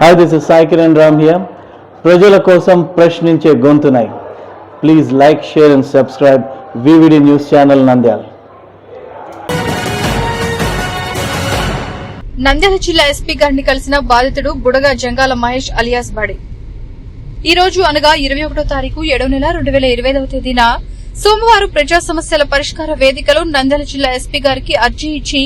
Hi this is Sai Kiran Ram here ప్రజల కోసం ప్రశ్నించే గొంతునై. Please like share and subscribe V V D news channel Nandyal Nandyal జిల్లా SP గారిని కలిసిన బాధితుడు బుడగ జంగాల మహేష్ అలియాస్ బడి. ఈ రోజు అనగా ఇరవై ఒకటో తారీఖు ఏడవ నెల రెండు వేల ఇరవై ఐదవ తేదీన సోమవారం ప్రజా సమస్యల పరిష్కార వేదికలో నంద్యాల జిల్లా ఎస్పీ గారికి అర్జీ ఇచ్చి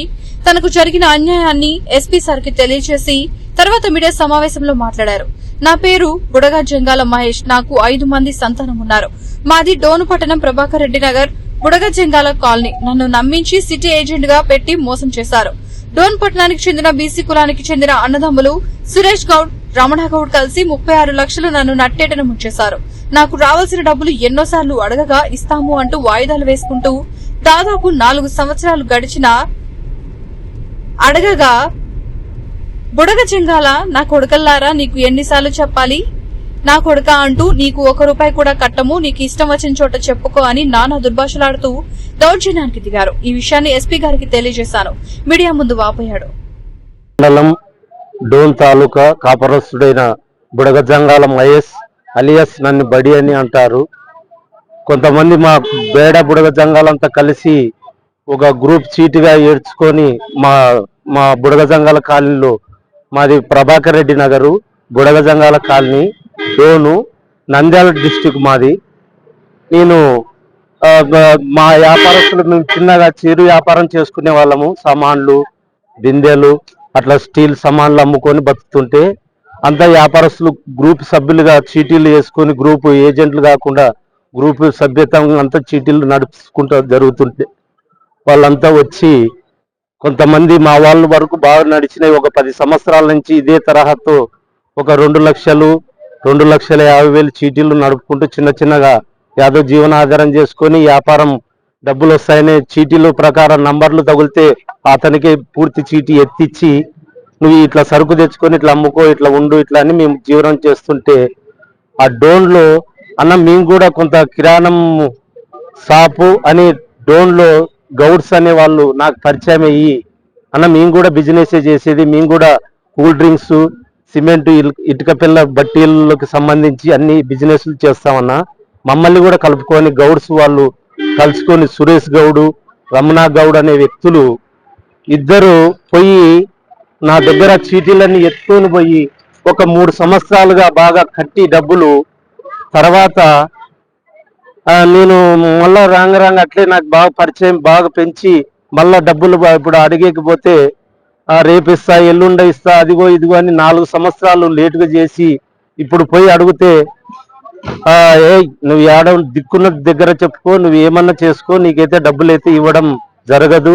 తనకు జరిగిన అన్యాయాన్ని ఎస్పీ సార్కి తెలియజేసి తర్వాత మీడియా సమావేశంలో మాట్లాడారు. నా పేరు బుడగా జంగాల మహేష్. నాకు ఐదు మంది సంతానం ఉన్నారు. మాది డోను పట్టణం ప్రభాకర్ రెడ్డి నగర్ బుడగ జంగాల కాలనీ. నన్ను నమ్మించి సిటీ ఏజెంట్గా పెట్టి మోసం చేశారు. డోన్ పట్టణానికి చెందిన బీసీ కులానికి చెందిన అన్నదమ్ములు సురేష్ గౌడ్ రమణగౌడ్ కలిసి ముప్పై ఆరు లక్షలు నన్ను నట్టేటన ముంచేశారు. నాకు రావాల్సిన డబ్బులు ఎన్నోసార్లు అడగగా ఇస్తాము అంటూ వాయిదాలు వేసుకుంటూ దాదాపు నాలుగు సంవత్సరాలు గడిచిన అడగగా బుడగ చెంగాల నా కొడుకల్లారా నీకు ఎన్నిసార్లు చెప్పాలి? నా కొడుక అంటూ నీకు ఒక రూపాయి కూడా కట్టము నీకు ఇష్టం వచ్చిన చోట చెప్పుకో అని నానా దుర్భాషలాడుతూ దౌర్జన్యానికి దిగారు. ఈ విషయాన్ని ఎస్పీ గారికి తెలియజేశాను. మీడియా ముందు వాపోయాడు. మండలం డోన్ తాలూకా కాపరస్తుడైన బుడగజంగాల మహేష్ అలియస్ నన్ను బడి అని అంటారు. కొంతమంది మా బేడ బుడగజంగాలంతా కలిసి ఒక గ్రూప్ చీటిగా ఏడ్చుకొని మా మా బుడగజంగాల కాలనీలో మాది ప్రభాకర్ రెడ్డి నగరు బుడగజంగాల కాలనీ డోను నంద్యాల డిస్టిక్ మాది. నేను మా వ్యాపారస్తులు మేము చిన్నగా చిరు వ్యాపారం చేసుకునే వాళ్ళము సామాన్లు బిందెలు అట్లా స్టీల్ సామాన్లు అమ్ముకొని బతుకుతుంటే అంతా వ్యాపారస్తులు గ్రూప్ సభ్యులుగా చీటీలు వేసుకొని గ్రూప్ ఏజెంట్లు కాకుండా గ్రూప్ సభ్యత్వం అంతా చీటీలు నడుపుకుంటూ జరుగుతుంటే వాళ్ళంతా వచ్చి కొంతమంది మా వాళ్ళ వరకు బాగా నడిచినాయి. ఒక పది సంవత్సరాల నుంచి ఇదే తరహాతో ఒక రెండు లక్షలు రెండు లక్షల యాభై వేలు చీటీలు నడుపుకుంటూ చిన్న చిన్నగా యాదో జీవనాధారం చేసుకొని వ్యాపారం డబ్బులు వస్తాయనే చీటీలు ప్రకారం నంబర్లు తగిలితే అతనికి పూర్తి చీటీ ఎత్తిచ్చి నువ్వు ఇట్లా సరుకు తెచ్చుకొని ఇట్లా అమ్ముకో ఇట్లా ఉండు ఇట్లా అని మేము జీవనం చేస్తుంటే ఆ డోన్లో అన్న మేము కూడా కొంత కిరాణం షాపు అని డోన్లో గౌడ్స్ అనే వాళ్ళు నాకు పరిచయం అయ్యి అన్న మేము కూడా బిజినెస్ చేసేది మేము కూడా కూల్ డ్రింక్స్ సిమెంట్ ఇల్- ఇటుక పిల్ల బట్టీలకు సంబంధించి అన్ని బిజినెస్లు చేస్తామన్నా మమ్మల్ని కూడా కలుపుకొని గౌడ్స్ వాళ్ళు కలుసుకొని సురేష్ గౌడు రమణ గౌడ్ అనే వ్యక్తులు ఇద్దరు పోయి నా దగ్గర చీటీలన్నీ ఎత్తుకొని పోయి ఒక మూడు సంవత్సరాలుగా బాగా కట్టి డబ్బులు తర్వాత నేను మళ్ళా రాంగ రాంగ అట్లే నాకు బాగా పరిచయం బాగా పెంచి మళ్ళా డబ్బులు ఇప్పుడు అడిగేకపోతే రేపిస్తా ఎల్లుండ ఇస్తా అదిగో ఇదిగో అని నాలుగు సంవత్సరాలు లేటుగా చేసి ఇప్పుడు పోయి అడిగితే నువ్వు ఏడ దిక్కున్న దగ్గర చెప్పుకో నువ్వు ఏమన్నా చేసుకో నీకైతే డబ్బులు అయితే ఇవ్వడం జరగదు.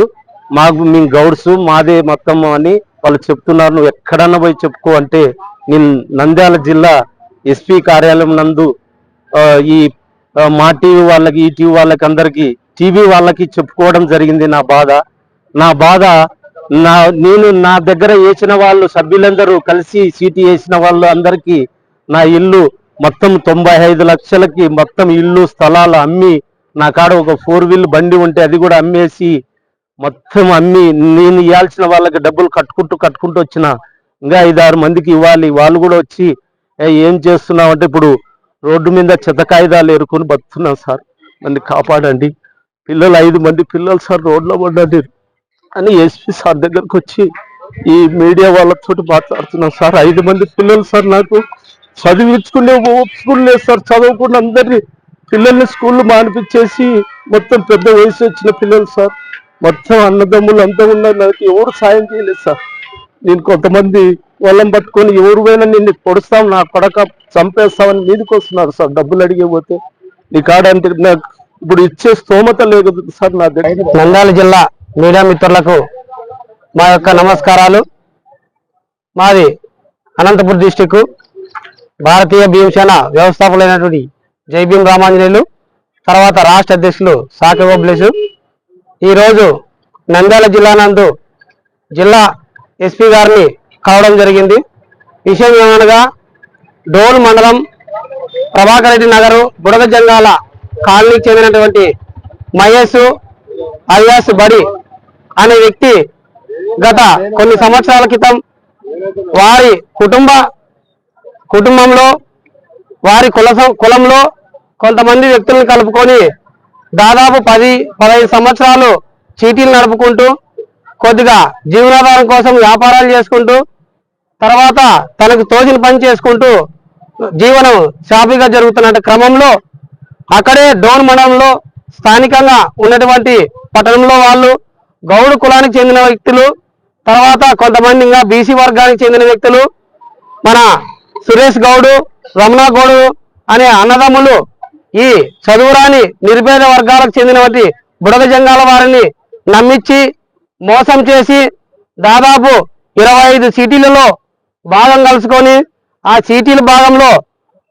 మాకు మీ గౌడ్స్ మాదే మొత్తం అని వాళ్ళు చెప్తున్నారు. నువ్వు ఎక్కడన్నా పోయి చెప్పుకో అంటే నేను నంద్యాల జిల్లా ఎస్పీ కార్యాలయం నందు ఈ మా టీవీ వాళ్ళకి ఈ టీవీ వాళ్ళకి అందరికి టీవీ వాళ్ళకి చెప్పుకోవడం జరిగింది నా బాధ. నా బాధ నా నేను నా దగ్గర వేసిన వాళ్ళు సభ్యులందరూ కలిసి సీటీ వేసిన వాళ్ళు అందరికీ నా ఇల్లు మొత్తం తొంభై ఐదు లక్షలకి మొత్తం ఇల్లు స్థలాలు అమ్మి నా కాడ ఒక ఫోర్ వీల్ బండి ఉంటే అది కూడా అమ్మేసి మొత్తం అమ్మి నేను ఇవ్వాల్సిన వాళ్ళకి డబ్బులు కట్టుకుంటూ కట్టుకుంటూ వచ్చిన ఇంకా ఐదారు మందికి ఇవ్వాలి. వాళ్ళు కూడా వచ్చి ఏం చేస్తున్నావు అంటే ఇప్పుడు రోడ్డు మీద చెత్త కాగితాలు ఎరుకొని బతున్నాం సార్. మంది కాపాడండి. పిల్లలు ఐదు మంది పిల్లలు సార్ రోడ్లో పడ్డారు. అని ఎస్పీ సార్ దగ్గరకు వచ్చి ఈ మీడియా వాళ్ళతో మాట్లాడుతున్నాం సార్. ఐదు మంది పిల్లలు సార్ నాకు. చదివించుకునే ఓపుకుని లేదు సార్ చదువుకున్న అందరినీ పిల్లల్ని స్కూల్లో మానిపించేసి మొత్తం పెద్ద వయసు వచ్చిన పిల్లలు సార్. మొత్తం అన్నదమ్ములు అంతా ఉన్నారు. నాకు ఎవరు సాయం చేయలేదు సార్. నేను కొంతమంది వాళ్ళని పట్టుకొని ఎవరు పోయినా నిన్ను పొడుస్తాం నా కొడక చంపేస్తామని మీదకి వస్తున్నారు సార్. డబ్బులు అడిగే పోతే. నీ కాడ నాకు ఇప్పుడు ఇచ్చే స్తోమత లేదు సార్ నా దగ్గర. నంద్యాల జిల్లా మీడియా మిత్రులకు మా యొక్క నమస్కారాలు. మాది అనంతపురం డిస్టిక్ భారతీయ భీమసేన వ్యవస్థాపకులైనటువంటి జై రామాంజనేయులు తర్వాత రాష్ట్ర అధ్యక్షులు సాకి ఓబ్లేసు. ఈరోజు నంద్యాల జిల్లా నందు జిల్లా ఎస్పీ గారిని కలవడం జరిగింది. విషయం ఏమనగా డోన్ మండలం ప్రభాకర్ రెడ్డి నగరు బుడగ జంగాల కాలనీకి చెందినటువంటి మహేష్ అలియాస్ బడి అనే వ్యక్తి గత కొన్ని సంవత్సరాల క్రితం వారి కుటుంబ కుటుంబంలో వారి కుల సం- కులంలో కొంతమంది వ్యక్తులను కలుపుకొని దాదాపు పది పదహైదు సంవత్సరాలు చీటీలు నడుపుకుంటూ కొద్దిగా జీవనాధారం కోసం వ్యాపారాలు చేసుకుంటూ తర్వాత తనకు తోచిన పని చేసుకుంటూ జీవనం సాఫీగా జరుగుతున్న క్రమంలో అక్కడే డోన్ మండలంలో స్థానికంగా ఉన్నటువంటి పట్టణంలో వాళ్ళు గౌడు కులానికి చెందిన వ్యక్తులు తర్వాత కొంతమంది ఇంకా బీసీ వర్గానికి చెందిన వ్యక్తులు మన సురేష్ గౌడు రమణ గౌడు అనే అన్నదమ్ములు ఈ చదువురాని నిరుపేద వర్గాలకు చెందినటువంటి బుడగ జంగాల వారిని నమ్మించి మోసం చేసి దాదాపు ఇరవై ఐదు సీటీలలో భాగం కలుసుకొని ఆ చీటీల భాగంలో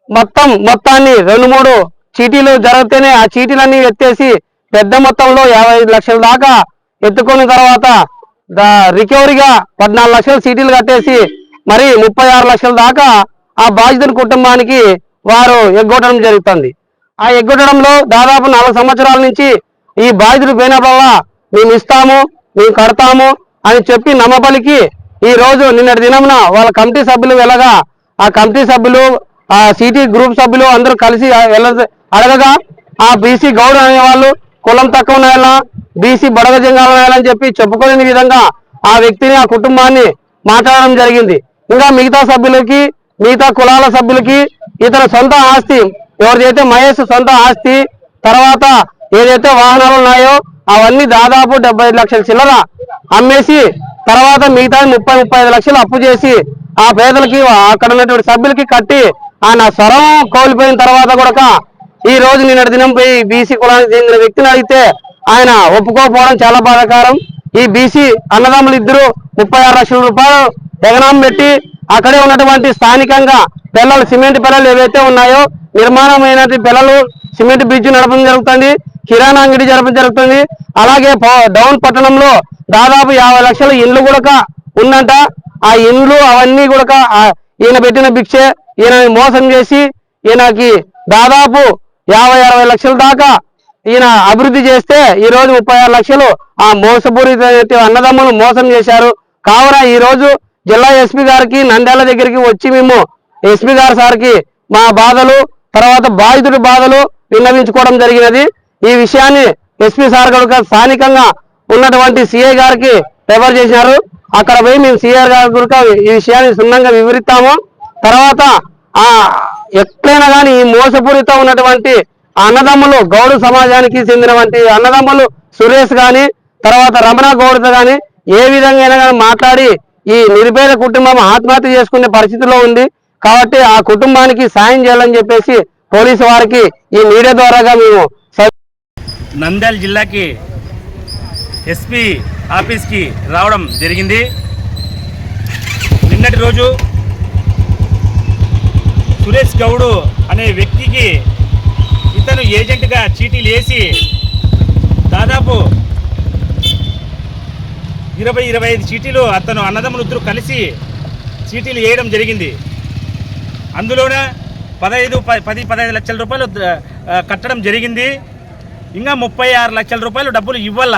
మొత్తం మొత్తాన్ని రెండు మూడు చీటీలు జరిగితేనే ఆ చీటీలన్నీ ఎత్తేసి పెద్ద మొత్తంలో యాభై ఐదు లక్షల దాకా ఎత్తుకున్న తర్వాత రికవరీగా పద్నాలుగు లక్షల సీటీలు కట్టేసి మరి ముప్పై ఆరు లక్షల దాకా ఆ బాధితుడి కుటుంబానికి వారు ఎగ్గొట్టడం జరుగుతుంది. ఆ ఎగ్గొట్టడంలో దాదాపు నాలుగు సంవత్సరాల నుంచి ఈ బాధితుడు పోయినప్పుడల్లా మేము ఇస్తాము మేము కడతాము అని చెప్పి నమ్మబలికి ఈ రోజు నిన్నటి దినమున వాళ్ళ కమిటీ సభ్యులు వెళ్ళగా ఆ కమిటీ సభ్యులు ఆ సిటీ గ్రూప్ సభ్యులు అందరూ కలిసి వెళ్ళ అడగగా ఆ బీసీ గౌడ్ అనే వాళ్ళు కులం తక్కువ నాయాలా బీసీ బడగ జంగాలని చెప్పి చెప్పుకోలేని విధంగా ఆ వ్యక్తిని ఆ కుటుంబాన్ని మాట్లాడడం జరిగింది. ఇంకా మిగతా సభ్యులకి మిగతా కులాల సభ్యులకి ఇతర సొంత ఆస్తి ఎవరిదైతే మహేష్ సొంత ఆస్తి తర్వాత ఏదైతే వాహనాలు ఉన్నాయో అవన్నీ దాదాపు డెబ్బై ఐదు లక్షల చిల్లర అమ్మేసి తర్వాత మిగతా ముప్పై ముప్పై ఐదు లక్షలు అప్పు చేసి ఆ పేదలకి అక్కడ ఉన్నటువంటి సభ్యులకి కట్టి ఆయన స్వరం కోల్పోయిన తర్వాత కూడా ఈ రోజు నిన్నటి దినం పోయి బీసీ కులానికి చెందిన వ్యక్తిని అడిగితే ఆయన ఒప్పుకోకపోవడం చాలా బాధాకరం. ఈ బీసీ అన్నదమ్ములు ఇద్దరు ముప్పై ఆరు లక్షల రూపాయలు ఎగనామం పెట్టి అక్కడే ఉన్నటువంటి స్థానికంగా పిల్లలు సిమెంట్ పిల్లలు ఏవైతే ఉన్నాయో నిర్మాణమైన పిల్లలు సిమెంట్ బ్రిడ్జ్ నడపడం జరుగుతుంది కిరాణా అంగడి జరపడం జరుగుతుంది. అలాగే డౌన్ పట్టణంలో దాదాపు యాభై లక్షల ఇండ్లు కూడా ఉందంట. ఆ ఇండ్లు అవన్నీ కూడా ఈయన పెట్టిన భిక్షే ఈయన మోసం చేసి ఈయనకి దాదాపు యాభై అరవై లక్షల దాకా ఈయన అభివృద్ధి చేస్తే ఈ రోజు ముప్పై ఆరు లక్షలు ఆ మోసపూరిత అన్నదమ్ములు మోసం చేశారు. కావున ఈ రోజు జిల్లా ఎస్పీ గారికి నంద్యాల దగ్గరికి వచ్చి మేము ఎస్పీ గారు సార్కి మా బాధలు తర్వాత బాధితుడి బాధలు విన్నవించుకోవడం జరిగినది. ఈ విషయాన్ని ఎస్పీ సార్ కనుక స్థానికంగా ఉన్నటువంటి సిఐ గారికి రెఫర్ చేశారు అక్కడ పోయి మేము సిఐ గారి కనుక ఈ విషయాన్ని సున్నంగా వివరిస్తాము. తర్వాత ఆ ఎట్లయినా కానీ ఈ మోసపూరిత ఉన్నటువంటి ఆ అన్నదమ్ములు గౌడు సమాజానికి చెందినటువంటి అన్నదమ్ములు సురేష్ గాని తర్వాత రమణ గౌడ్తో గాని ఏ విధంగా అయినా కానీ మాట్లాడి ఈ నిరుపేద కుటుంబం ఆత్మహత్య చేసుకునే పరిస్థితిలో ఉంది. కాబట్టి ఆ కుటుంబానికి సాయం చేయాలని చెప్పేసి పోలీసు వారికి ఈ మీడియా ద్వారాగా మేము స- నంద్యాల జిల్లాకి ఎస్పీ ఆఫీస్కి రావడం జరిగింది. నిన్నటి రోజు సురేష్ గౌడు అనే వ్యక్తికి ఇతను ఏజెంట్గా చీటీలు వేసి దాదాపు ఇరవై ఇరవై ఐదు చీటీలు అతను అన్నదమ్ములు ఇద్దరు కలిసి చీటీలు వేయడం జరిగింది. అందులోనే పదహైదు పది పదహైదు లక్షల రూపాయలు కట్టడం జరిగింది. ఇంకా ముప్పై ఆరు లక్షల రూపాయలు డబ్బులు ఇవ్వాల.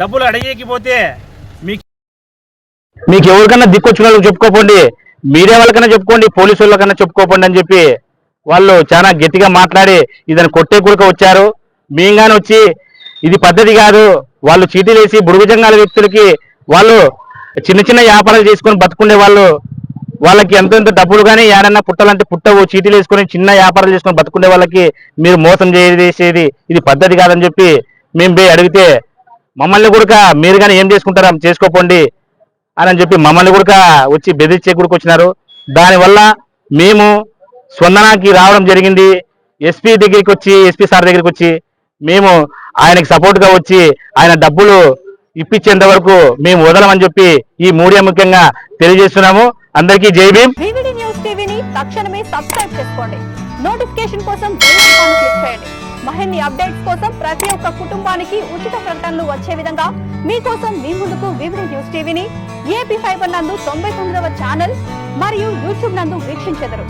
డబ్బులు అడిగేకపోతే మీకు మీకు ఎవరికన్నా దిక్కొచ్చిన వాళ్ళకి చెప్పుకోకండి మీరే వాళ్ళకన్నా చెప్పుకోండి పోలీసు వాళ్ళకన్నా చెప్పుకోకండి అని చెప్పి వాళ్ళు చాలా గట్టిగా మాట్లాడి ఇదని కొట్టే కూడక వచ్చారు. మేంగానే వచ్చి ఇది పద్ధతి కాదు. వాళ్ళు చీటీలు వేసి వ్యక్తులకి వాళ్ళు చిన్న చిన్న వ్యాపారాలు చేసుకొని బతుకునే వాళ్ళు వాళ్ళకి ఎంతెంత ఎంత డబ్బులు కానీ ఏడన్నా పుట్టాలంటే పుట్టవు చీటీలు వేసుకొని చిన్న వ్యాపారాలు చేసుకొని బతుకునే వాళ్ళకి మీరు మోసం చేసేది ఇది పద్ధతి కాదని చెప్పి మేము పోయి అడిగితే మమ్మల్ని కూడా మీరు కానీ ఏం చేసుకుంటారా? చేసుకోపోండి అని చెప్పి మమ్మల్ని కూడా వచ్చి బెదిరించే కూడా వచ్చినారు. దానివల్ల మేము స్పందనకి రావడం జరిగింది. ఎస్పీ దగ్గరికి వచ్చి ఎస్పీ సార్ దగ్గరికి వచ్చి మేము ఆయనకి సపోర్ట్గా వచ్చి ఆయన డబ్బులు ఇప్పించేంత వరకు మేము వదలమని చెప్పి ఈ మూడే ముఖ్యంగా తెలియజేస్తున్నాము. అందరికీ జై భీమ్. న్యూస్ టీవీని తక్షణమే సబ్స్క్రైబ్ చేసుకోండి. నోటిఫికేషన్ కోసం బెల్ క్లిక్ చేయండి. అప్డేట్స్ కోసం ప్రతి ఒక్క కుటుంబానికి ఉచిత ప్రకటనలు వచ్చే విధంగా మీకోసం మీ ముందుకు వివిడి న్యూస్ టీవీని ఏపీ ఫైబర్ నందు తొంభై తొమ్మిదవ ఛానల్ మరియు యూట్యూబ్ నందు వీక్షించెదరు.